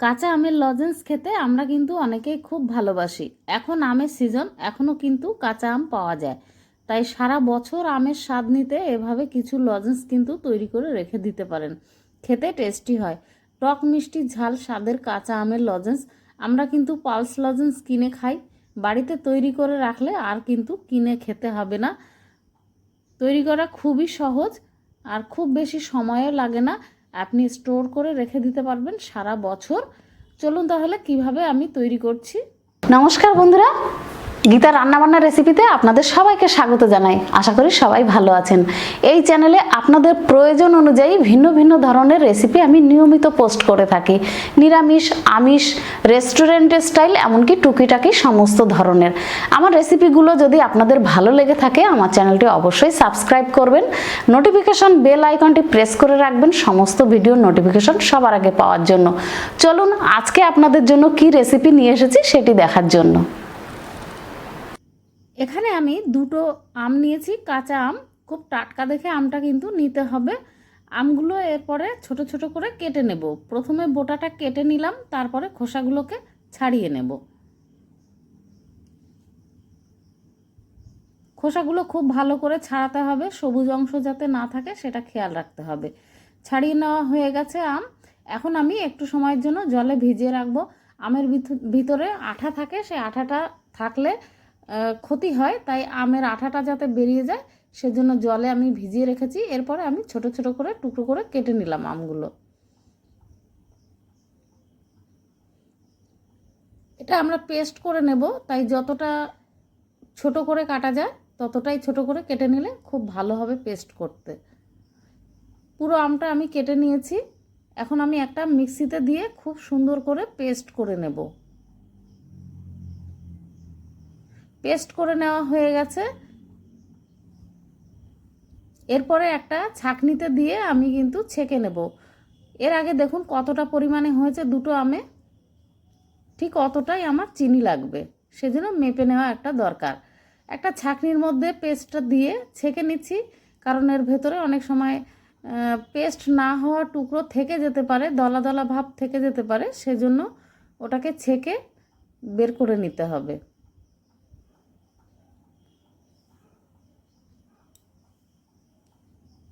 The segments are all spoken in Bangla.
কাঁচা আমের লজেন্স খেতে আমরা কিন্তু অনেকেই খুব ভালোবাসি। এখন আমের সিজন এখনও কিন্তু কাঁচা আম পাওয়া যায়। তাই সারা বছর আমের স্বাদ নিতে এভাবে কিছু লজেন্স কিন্তু তৈরি করে রেখে দিতে পারেন। খেতে টেস্টি হয়। টক মিষ্টি ঝাল স্বাদের কাঁচা আমের লজেন্স আমরা কিন্তু পালস লজেন্স কিনে খাই। বাড়িতে তৈরি করে রাখলে আর কিন্তু কিনে খেতে হবে না। তৈরি করা খুবই সহজ আর খুব বেশি সময়ও লাগে না। আপনি স্টোর করে রেখে দিতে পারবেন সারা বছর। চলুন তাহলে কীভাবে আমি তৈরি করছি? নমস্কার বন্ধুরা গীতা রান্নাবান্না রেসিপিতে আপনাদের সবাইকে স্বাগত জানাই। আশা করি সবাই ভালো আছেন। এই চ্যানেলে আপনাদের প্রয়োজন অনুযায়ী ভিন্ন ভিন্ন ধরনের রেসিপি আমি নিয়মিত পোস্ট করে থাকি। নিরামিষ, আমিষ রেস্টুরেন্টের স্টাইল এমনকি টুকিটাকি সমস্ত ধরনের। আমার রেসিপিগুলো যদি আপনাদের ভালো লেগে থাকে, আমার চ্যানেলটি অবশ্যই সাবস্ক্রাইব করবেন। নোটিফিকেশন বেল আইকনটি প্রেস করে রাখবেন সমস্ত ভিডিওর নোটিফিকেশন সবার আগে পাওয়ার জন্য। চলুন, আজকে আপনাদের জন্য কি রেসিপি নিয়ে এসেছি সেটি দেখার জন্য। এখানে আমি দুটো আম নিয়েছি, কাঁচা আম। খুব টাটকা দেখে আমটা কিন্তু নিতে হবে। আমগুলো এরপরে ছোট ছোট করে কেটে নেব। প্রথমে বোটাটা কেটে নিলাম, তারপরে খোসাগুলোকে ছাড়িয়ে নেব। খোসাগুলো খুব ভালো করে ছাড়াতে হবে, সবুজ অংশ যাতে না থাকে সেটা খেয়াল রাখতে হবে। ছাড়িয়ে নেওয়া হয়ে গেছে আম। এখন আমি একটু সময়ের জন্য জলে ভিজিয়ে রাখব। আমের ভিত- ভিতরে আঠা থাকে সেই আঠাটা থাকলে ক্ষতি হয়, তাই আমের আঠাটা যাতে বেরিয়ে যায়, সেজন্য জলে আমি ভিজিয়ে রেখেছি। এরপরে আমি ছোট ছোট করে, টুকরো করে কেটে নিলাম আমগুলো। এটা আমরা পেস্ট করে নেব, তাই যতটা ছোট করে কাটা যায়, ততটাই ছোট করে কেটে নিলে খুব ভালো হবে পেস্ট করতে। পুরো আমটা আমি কেটে নিয়েছি। এখন আমি একটা মিক্সিতে দিয়ে খুব সুন্দর করে পেস্ট করে নেব। পেস্ট করে নেওয়া হয়ে গেছে। এরপরে একটা ছাকনিতে দিয়ে আমি কিন্তু ছেঁকে নেব। এর আগে দেখুন কতটা পরিমাণে হয়েছে দুটো আমে। ঠিক অতটাই আমার চিনি লাগবে, সেজন্য মেপে নেওয়া একটা দরকার। একটা ছাকনির মধ্যে পেস্টটা দিয়ে ছেঁকে নিচ্ছি, কারণ এর ভেতরে অনেক সময় পেস্ট না হওয়া টুকরো থেকে যেতে পারে, দলা দলা ভাব থেকে যেতে পারে, সেজন্য ওটাকে ছেঁকে বের করে নিতে হবে।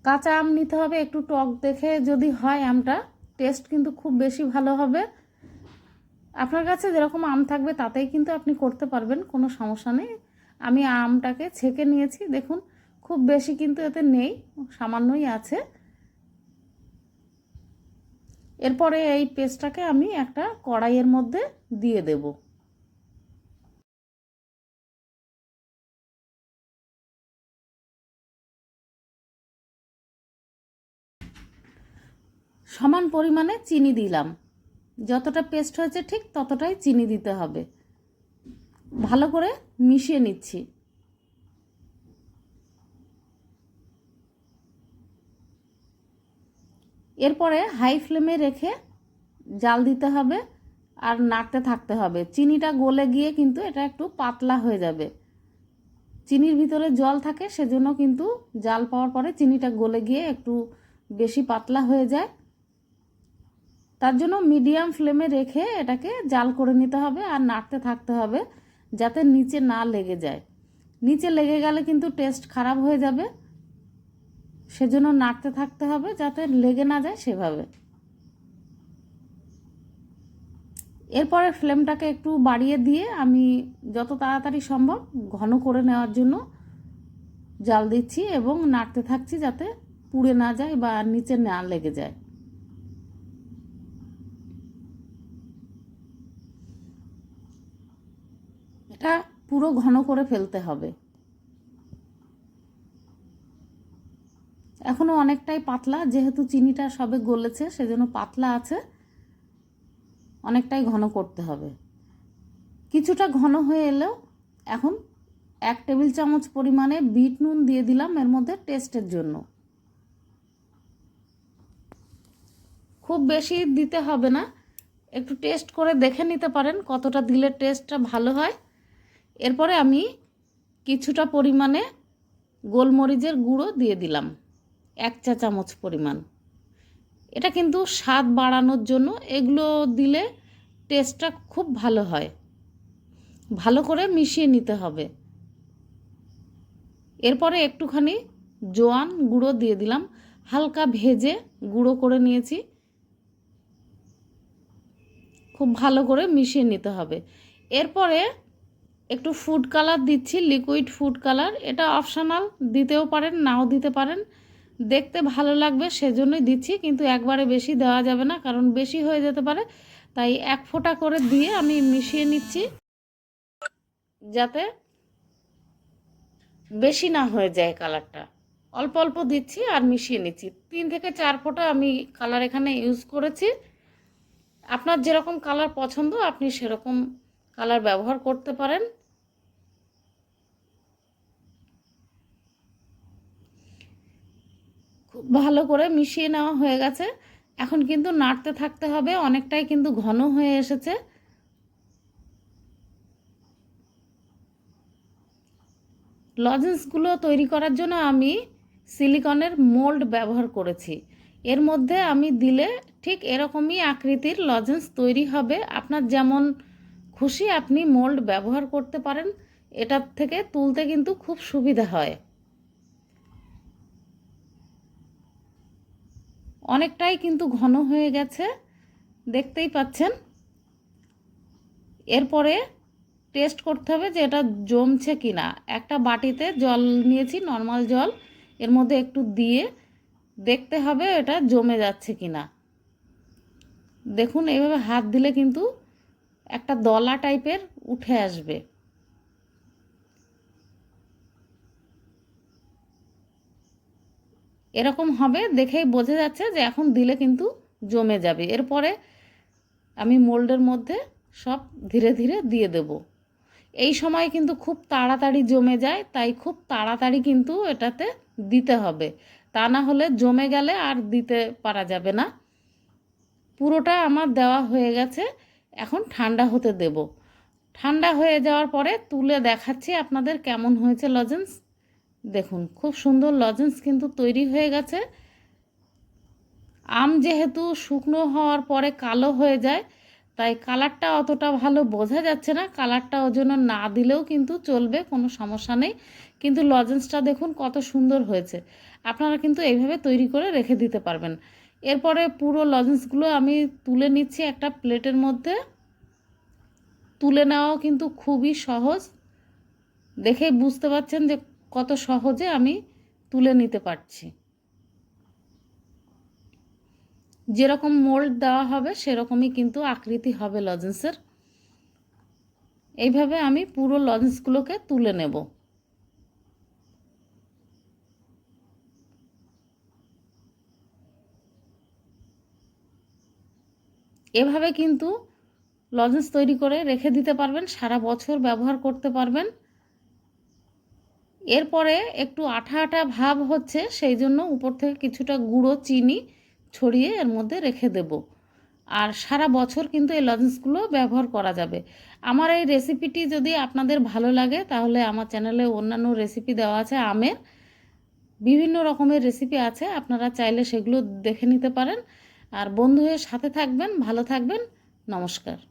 কাঁচা আম নিতে হবে, একটু টক দেখে যদি হয় আমটা টেস্ট কিন্তু খুব বেশি ভালো হবে। আপনার কাছে যেরকম আম থাকবে তাতেই কিন্তু আপনি করতে পারবেন, কোনো সমস্যা নেই। আমি আমটাকে ছেঁকে নিয়েছি, দেখুন খুব বেশি কিন্তু এতে নেই, সামান্যই আছে। এরপরে এই পেস্টটাকে আমি একটা কড়াইয়ের মধ্যে দিয়ে দেব। সমান পরিমাণে চিনি দিলাম। যতটা পেস্ট হয়েছে ঠিক ততটাই চিনি দিতে হবে। ভালো করে মিশিয়ে নিচ্ছি। এরপরে হাই ফ্লেমে রেখে জাল দিতে হবে আর নাড়তে থাকতে হবে। চিনিটা গলে গিয়ে কিন্তু এটা একটু পাতলা হয়ে যাবে। চিনির ভিতরে জল থাকে সেজন্য কিন্তু জাল পাওয়ার পরে চিনিটা গলে গিয়ে একটু বেশি পাতলা হয়ে যায়। তার জন্য মিডিয়াম ফ্লেমে রেখে এটাকে জাল করে নিতে হবে আর নাড়তে থাকতে হবে যাতে নিচে না লেগে যায়। নিচে লেগে গেলে কিন্তু টেস্ট খারাপ হয়ে যাবে। সেজন্য নাড়তে থাকতে হবে যাতে লেগে না যায় সেভাবে। এরপরে ফ্লেমটাকে একটু বাড়িয়ে দিয়ে আমি যত তাড়াতাড়ি সম্ভব ঘন করে নেওয়ার জন্য জাল দিচ্ছি এবং নাড়তে থাকছি যাতে পুড়ে না যায় বা নিচে না লেগে যায় এটা পুরো ঘন করে ফেলতে হবে। এখনও অনেকটাই পাতলা, যেহেতু চিনিটা সবে গলেছে, সেজন্য পাতলা আছে। অনেকটাই ঘন করতে হবে। কিছুটা ঘন হয়ে এলেও এখন এক টেবিল চামচ পরিমাণে বিট নুন দিয়ে দিলাম এর মধ্যে টেস্টের জন্য। খুব বেশি দিতে হবে না। একটু টেস্ট করে দেখে নিতে পারেন কতটা দিলে টেস্টটা ভালো হয়। এরপরে আমি কিছুটা পরিমাণে গোলমরিচের গুঁড়ো দিয়ে দিলাম, এক চা চামচ পরিমাণ। এটা কিন্তু স্বাদ বাড়ানোর জন্য এগুলো দিলে টেস্টটা খুব ভালো হয়। ভালো করে মিশিয়ে নিতে হবে। এরপরে একটুখানি জোয়ান গুঁড়ো দিয়ে দিলাম, হালকা ভেজে গুঁড়ো করে নিয়েছি। খুব ভালো করে মিশিয়ে নিতে হবে। এরপরে একটু ফুড কালার দিচ্ছি লিকুইড ফুড কালার এটা অপশনাল দিতেও পারেন, নাও দিতে পারেন। দেখতে ভালো লাগবে, সেজন্যই দিচ্ছি, কিন্তু একবারে বেশি দেওয়া যাবে না, কারণ বেশি হয়ে যেতে পারে। তাই এক ফোঁটা করে দিয়ে আমি মিশিয়ে নিচ্ছি, যাতে বেশি না হয়ে যায় কালারটা অল্প অল্প দিচ্ছি আর মিশিয়ে নিচ্ছি। তিন থেকে চার ফোঁটা আমি কালার এখানে ইউজ করেছি। আপনার যেরকম কালার পছন্দ, আপনি সেরকম কালার ব্যবহার করতে পারেন। ভালো করে মিশিয়ে নেওয়া হয়ে গেছে। এখন কিন্তু নাড়তে থাকতে হবে, অনেকটাই কিন্তু ঘন হয়ে এসেছে। লজেন্সগুলো তৈরি করার জন্য আমি সিলিকনের মোল্ড ব্যবহার করেছি। এর মধ্যে আমি দিলে ঠিক এরকমই আকৃতির লজেন্স তৈরি হবে। আপনার যেমন খুশি আপনি মোল্ড ব্যবহার করতে পারেন, এটার থেকে তুলতে কিন্তু খুব সুবিধা হয়। অনেকটাই কিন্তু ঘন হয়ে গেছে। দেখতেই পাচ্ছেন। এরপরে টেস্ট করতে হবে যে এটা জমছে কি না একটা বাটিতে জল নিয়েছি, নর্মাল জল। এর মধ্যে একটু দিয়ে দেখতে হবে এটা জমে যাচ্ছে কি না দেখুন এইভাবে হাত দিলে কিন্তু একটা দলা টাইপের উঠে আসবে। এরকম হবে দেখেই বোঝা যাচ্ছে যে এখন দিলে কিন্তু জমে যাবে। এরপরে আমি মোল্ডের মধ্যে সব ধীরে ধীরে দিয়ে দেব। এই সময় কিন্তু খুব তাড়াতাড়ি জমে যায়, তাই খুব তাড়াতাড়ি কিন্তু এটাতে দিতে হবে। তা না হলে জমে গেলে আর দিতে পারা যাবে না। পুরোটা আমার দেওয়া হয়ে গেছে, এখন ঠান্ডা হতে দেব। ঠান্ডা হয়ে যাওয়ার পরে তুলে দেখাচ্ছি আপনাদের কেমন হয়েছে লজেন্স। দেখুন, খুব সুন্দর লজেন্স কিন্তু তৈরি হয়ে গেছে। আম যেহেতু শুকনো হওয়ার পরে কালো হয়ে যায়, তাই কালারটা অতটা ভালো বোঝা যাচ্ছে না। কালারটা ওর জন্য না দিলেও কিন্তু চলবে, কোনো সমস্যা নেই। কিন্তু লজেন্সটা দেখুন কত সুন্দর হয়েছে। আপনারা কিন্তু এইভাবে তৈরি করে রেখে দিতে পারবেন। এরপরে পুরো লজেন্সগুলো আমি তুলে নিচ্ছি একটা প্লেটের মধ্যে। তুলে নেওয়াও কিন্তু খুবই সহজ। দেখেই বুঝতে পারছেন যে কত সহজে আমি তুলে নিতে পারছি। যেরকম মোল্ড দেওয়া হবে, সেরকমই কিন্তু আকৃতি হবে লজেন্সের এইভাবে আমি পুরো লজেন্সগুলোকে তুলে নেব। এভাবে কিন্তু লজেন্স তৈরি করে রেখে দিতে পারবেন, সারা বছর ব্যবহার করতে পারবেন। এরপরে একটু আঠা আঠা ভাব হচ্ছে, সেই জন্য উপর থেকে কিছুটা গুঁড়ো চিনি ছড়িয়ে এর মধ্যে রেখে দেব। আর সারা বছর কিন্তু এই লজেন্সগুলো ব্যবহার করা যাবে। আমার এই রেসিপিটি যদি আপনাদের ভালো লাগে, তাহলে আমার চ্যানেলে অন্যান্য রেসিপি দেওয়া আছে, আমের। বিভিন্ন রকমের রেসিপি আছে, আপনারা চাইলে সেগুলো দেখে নিতে পারেন। আর বন্ধু হয়ে সাথে থাকবেন, ভালো থাকবেন, নমস্কার।